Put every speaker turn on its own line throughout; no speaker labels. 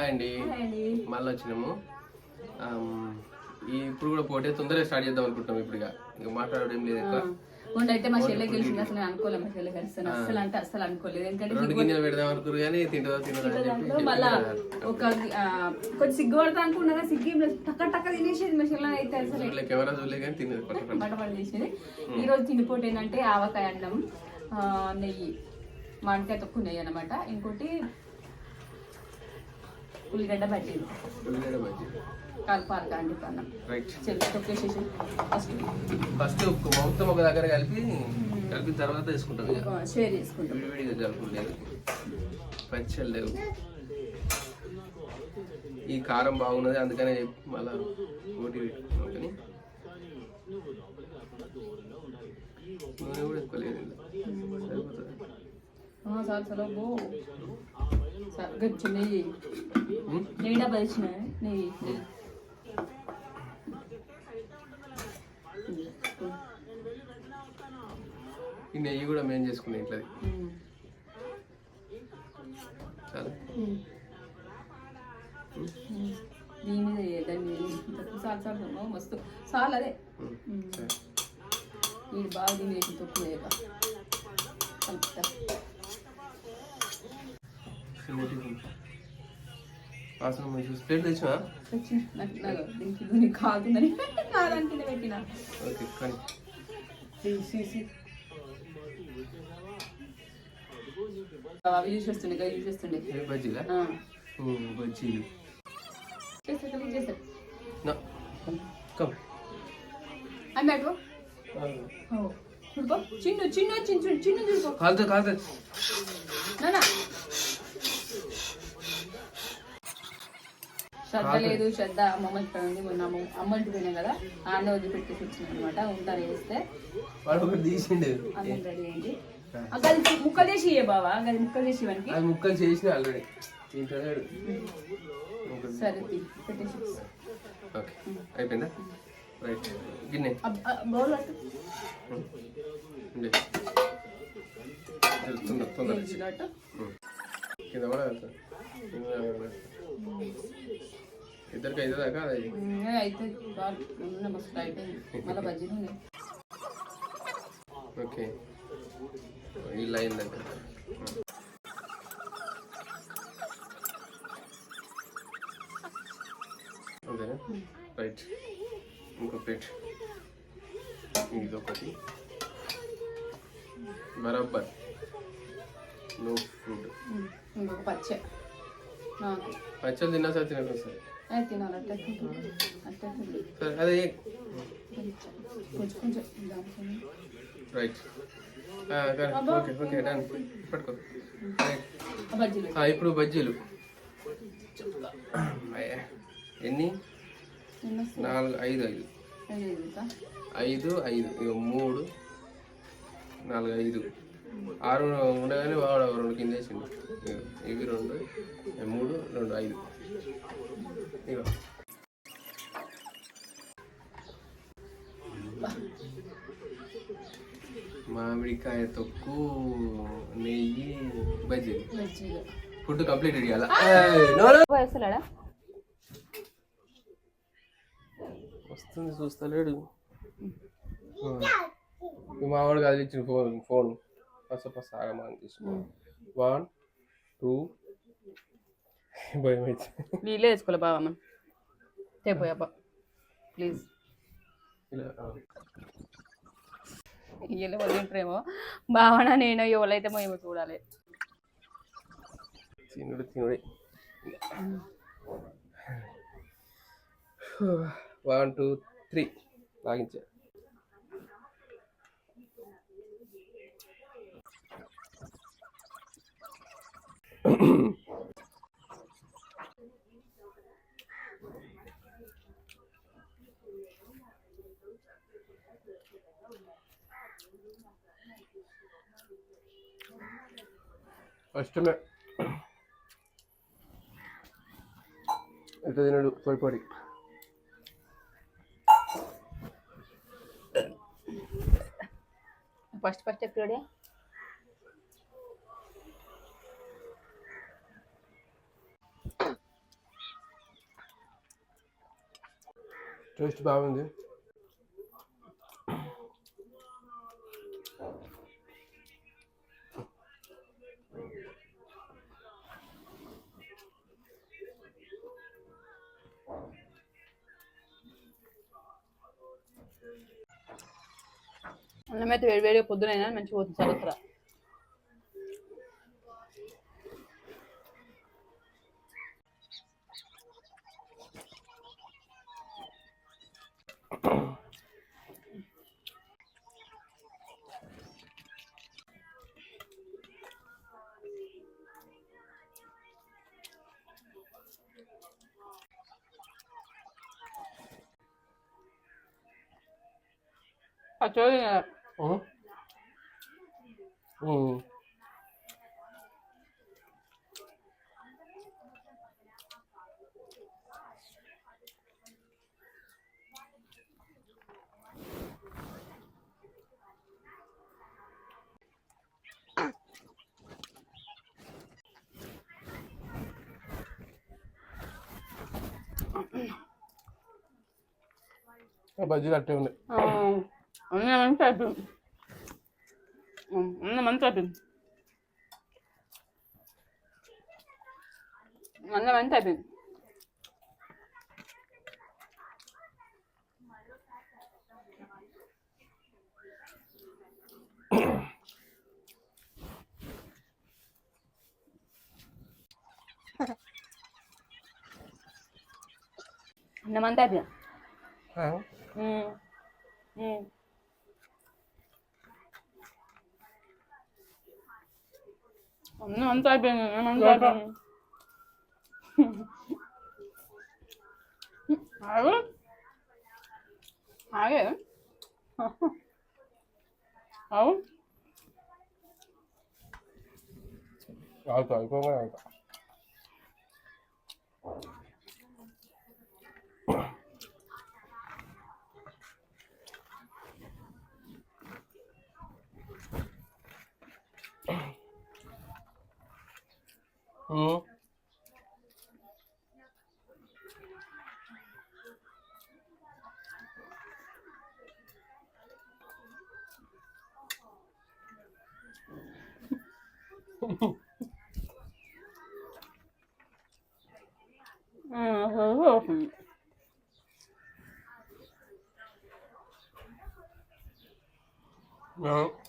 Hi అండి. మళ్ళీ వచ్చినాము ఈ ఇప్పుడు కూడా పోటీ తొందరగా స్టార్ట్ చేద్దాం అనుకుంటాం ఇప్పుడు ఇక మాట్లాడడం లేదు ఎక్కువ.
మా చెల్లె గెలిచింది అసలు నేను అనుకోలేదు మా చెల్లె గెలుస్తాను అసలు అంటే అసలు అనుకోలేదు. ఎందుకంటే
పెడదాం అనుకున్నారు కానీ తింటుందా
మళ్ళా ఒక కొంచెం సిగ్గు. టక్క టక్క తినేసేది మా చెల్లె అయితే అసలు.
చూడలే కానీ తినదు
చేసేది ఈ రోజు తిండిపోటీ ఏంటంటే ఆవకాయ అన్నం నెయ్యి మామిడికాయ తక్కువ నెయ్యి అనమాట ఇంకోటి ఉల్లిగడ్డ బజ్జీలు.
ఉల్లిగడ్డ బజ్జీ
కలపాలి అండి అన్నం.
రైట్.
చెల్లి తొక్కేసేసి ఫస్ట్
ఫస్ట్ మొత్తం ఒక దగ్గర కలిపి కలిపిన తర్వాత వేసుకుంటాం ఇక.
షేర్ చేసుకుంటాం.
విడివిడిగా కలుపుకోలేదు పచ్చళ్ళు లేవు. ఈ కారం బాగున్నది అందుకనే మళ్ళా పోటీ పెట్టుకున్నాం కానీ నూనె కూడా ఎక్కువ లేదు ఇందులో. సరిపోతుంది.
చాలు చాలు గచ్చు నెయ్యి? నెయ్యి డబ్బా నెయ్యి
ఈ నెయ్యి కూడా మేము చేసుకున్నాం ఇంట్లో. చాలా.
దీని మీద సాల్ ఉన్నావు మస్తు చాలు అదే.
సరే.
ఇది బాగా దీని వేసి తక్కువ లేక కలుపుతా
చిన్నది. వాసన మంచి ప్లేట్ తెచ్చినా
వచ్చి నాకు నాకు దీనికి దీన్ని కాదుందని నా దాని కింద పెట్టిన
ఓకే కానీ
అవి యూజ్ చేస్తుండే కదా యూజ్ చేస్తుండే
ఏ బజ్జీలా
ఆ.
ఉమ్, బజ్జీలు
చేస్తా యూజ్ చేస్తా
నా కమ్
అవి పెట్టు చూడుకో చిన్ను చిన్ను చిన్ను చిన్ను చిన్ను చూడుకో
కాలుతా కాలుతా
నానా శ్రద్ధ లేదు శ్రద్ధ అమ్మమ్మ ఇక్కడ మొన్న అమ్మ అమ్మ ఇంటికి పోయినాం కదా ఆడ వదిలిపెట్టేసి వచ్చినాం అనమాట ఉంటారు వేస్తే
వాడు ఒకటి తీసిండు.
అన్నం రెడీ అయింది. ముక్కలు చేసి ఇయ్యే బావా? గది ముక్కలు చేసి ఇవ్వడానికి?
అది ముక్కలు చేసిన ఆల్రెడీ.
సరే పెట్టేసి
ఓకే. అయిపోయిందా? రైట్. గిన్నె.
బౌల్ పట్టు
కింద కూడా వెళ్తా కింద కూడా వెళ్తా. ఇద్దరికి అయితే దాకా అది
ఉమ్, ఏ అయితే చాలు. ఉన్న మస్తు అయిపోయింది మళ్ళీ బజ్జీలు ఉన్నాయి
ఓకే ఇల్లు అయిందంట అంతేనా రైట్ ఇంకో ప్లేట్ ఇది ఒకటి బరాబర్ నో ఫుడ్
ఉమ్, ఇంకొక పచ్చ. నాకు
పచ్చళ్ళు తిన్నా సార్ తినకు సార్
ఏ తినాలి అట్టే. అట్టే.
సరే అదే
కొంచెం
రైట్. Okay okay done. పట్టుకో. ఇప్పుడు బజ్జీలు. ఎన్ని? నాలుగు ఐదు ఐదు?
ఐదు
ఐదు ఇక మూడు నాలుగు ఐదు. ఆరు ఉండగానే వాడు రెండు కింద వేసిండు ఇగో ఇవి రెండు మూడు రెండు ఐదు. మామిడికాయ తొక్కు నెయ్యి బజ్జీలు. ఫుడ్ కంప్లీట్ ఇవ్వాలా వస్తుంది చూస్తలేడు. మీ మావాడు కాదు ఇచ్చిన ఫోన్ ఫోన్. పస పస ఆగమని తీసుకో వన్ టూ భయం అయితే
నీళ్ళే వేసుకోలే బావా మనం తెపోయబ్బా ప్లీజ్
ఇలా ఆ.
ఇయ్యలే వదిలింటారేమో భావన నేను ఎవరైతే ఏమో చూడాలి
తినుడు తినుడే వన్ టూ త్రీ లాగించా కష్టమే ఇట్లా తినడు పొడి పొడి
ఫస్ట్
టేస్ట్ బాగుంది
అన్నమైతే అయితే వేడి వేడిగా పొద్దునైనా మంచిగా పోతుంది చరిత్ర పచ్చడి
ఉం? ఉం. ఆ బజ్జీలు అట్టే ఉన్నాయి
అన్నం అంతా అయిపోయింది అన్నం అంతా అయిపోయింది అన్నం అంతా అయిపోయింది అన్నం అంతా అయిపోయింది
ఆ?
Mm. Mm. అన్నం అంతా అయిపోయింది అన్నం అంతా అయిపోయింది ఆగు 嗯。嗯
很热听嗯。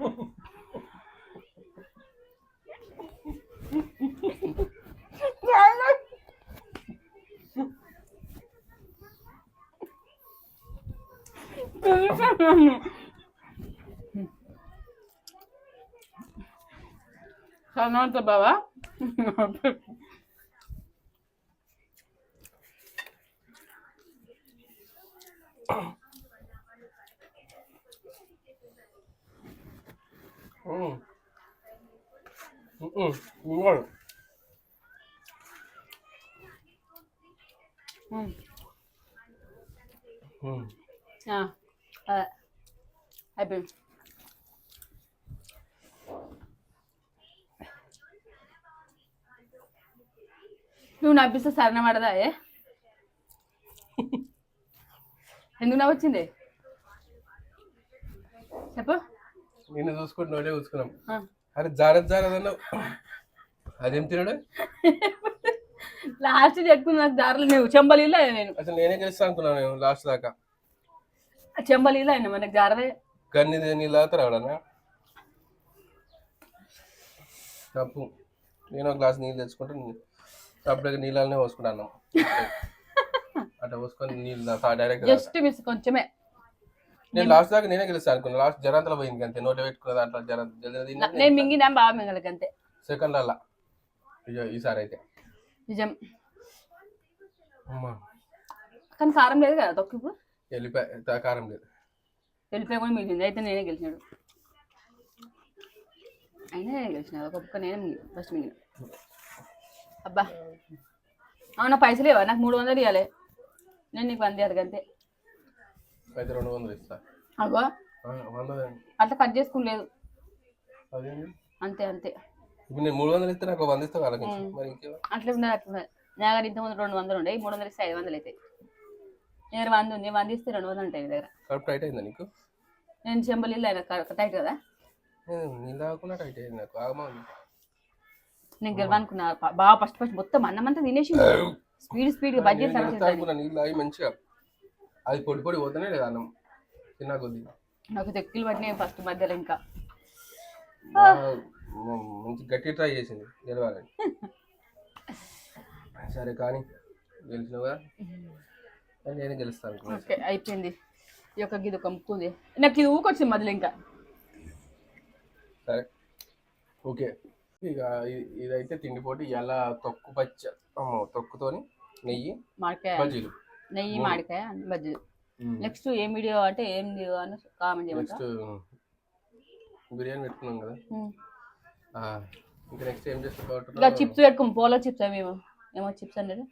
వస్తుంది
ఆ.
కనబడుతా బావా
ఉం. ఉం. ఇంకోటి. ఉం.
అయిపోయింది నువ్వు నవ్విస్తే సరణ పడదా ఏ? ఎందుకు నవ్వొచ్చింది? చెప్పు.
నిన్ను చూసుకుంటూ నోటే చూసుకున్నాం. అరే జారద్ జారద్ అన్నావు. అదేం తినడు?
లాస్ట్ చెప్పుకున్న నాకు దారులు నువ్వు చెంబలీలో నేను.
అసలు నేనే గెలుస్తా అనుకున్నాను నేను లాస్ట్ దాకా.
చెంబలీలో అయినా మనకు జారలే
గన్ని నీళ్ళు తాగుతారు ఎవడన్నా తప్పు. నేను ఒక గ్లాస్ నీళ్ళు తెచ్చుకుంటే అప్పటికి నీళ్ళనే పోసుకుంటాను అట్లా పోసుకొని నీళ్ళు డైరెక్ట్
జస్ట్ మిస్ కొంచెమే.
నేను లాస్ట్ దాకా నేనే గెలుస్తా అనుకున్నా. లాస్ట్ జరంతలో పోయింది అంతే. నోట పెట్టుకున్న దాంట్లో జర
నా- నేను మింగినా బాగా మింగలకి అంతే.
సెకండ్ అలా ఈసారి అయితే.
నిజం. కానీ కారం లేదు కదా తొక్కు ఇప్పుడు?
వెళ్ళిపోయి. కారం లేదు.
వెళ్ళిపోయి కూడా మిగిలింది. అయితే నేనే గెలిచినాడు. అయినా నేనే గెలిచిన. ఒక నేనే ఫస్ట్ మింగిన. అబ్బా. అవునా పైసలు ఇవ్వ నాకు మూడు వందలు ఇవ్వాలి నేను నీకు వంద అంతే.
అయితే రెండు వందలు ఇస్తా.
అగో అట్లా కట్ చేసుకోలేదు అంతే అంతే.
ఇప్పుడు నేను మూడు వందలు ఇస్తే నాకు వంద ఇస్తావు వాళ్ళకి మరి ఇంకేమో
అట్లా ఉన్నది అట్లా ఉన్నది. నా దగ్గర రెండు వందలు ఉండే మూడు వందలు ఇస్తే ఐదు వందలు అవుతాయి నేను వంద ఉంది వంద ఇస్తే రెండు వందలు ఉంటాయి దగ్గర.
కడుపు టైట్ అయిందా నీకు?
నేను చెంబలు ఇల్లు ఆయన టైట్ కదా?
నేను నీళ్ళు తాగకుండా టైట్ అయింది నాకు ఆగమా.
నేను గెలవనుకున్నా బాగా ఫస్ట్ ఫస్ట్ మొత్తం అన్నం అంతా తినేసి స్పీడ్ స్పీడ్ సర్వ్
నీళ్ళు తాగుకున్నా నీళ్ళు తాగి మంచిగా. అది పొడి పొడి పోతేనే లేదు అన్నం. తిన్నా కొద్ది
నాకు తెక్కులు పట్టినాయి ఫస్ట్ మధ్యలో ఇంకా.
మంచి గట్టి ట్రై చేసింది గెలవాలని. సరే కానీ గెలిచినావు నేను గెలుస్తాను.
ఓకే అయిపోయింది. ఈ యొక్క ముక్కు ఉంది నాకు ఇది ఊకొచ్చింది మధ్యలో ఇంకా.
సరే. ఓకే. ఇక ఇదైతే తిండిపోటీ ఎలా తొక్కు పచ్చ తొక్కుతోని నెయ్యి బజ్జీలు.
నెయ్యి మాడికాయ బజ్జీలు. నెక్స్ట్ ఏం వీడియో అంటే ఏం వీడియో అని కామెంట్
నెక్స్ట్
చేయమంటారా
బిర్యానీ పెట్టుకున్నాం కదా. ఆ, ఇంకా నెక్స్ట్ ఏం చేస్తాం
ఇలా చిప్స్ పెట్టుకోం పోలో చిప్స్ మేము ఏమో. చిప్స్ అన్నారు.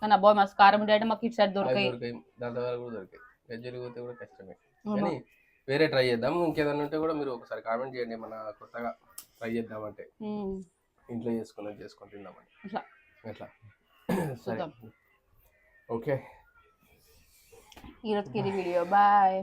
కానీ అబ్బాయి మాకు కారం ఉండే అంటే మాకు ఇటు సైడ్ దొరకాయి.
దొరికాయి. దాని తర్వాత కూడా దొరికాయి. గజ్జలు పోతే కూడా కష్టమే. కానీ వేరే ట్రై చేద్దాం. ఇంకేదన్నా ఉంటే కూడా మీరు ఒకసారి కామెంట్ చేయండి. మన కొత్తగా ట్రై చేద్దామంటే.
ఉమ్.
ఇంట్లో చేసుకుని చేసుకొని తిందామని.
ఇట్లా
ఎట్లా సరే.
చూద్దాం.
ఓకే.
ఈరోజుకి ఇది వీడియో బాయ్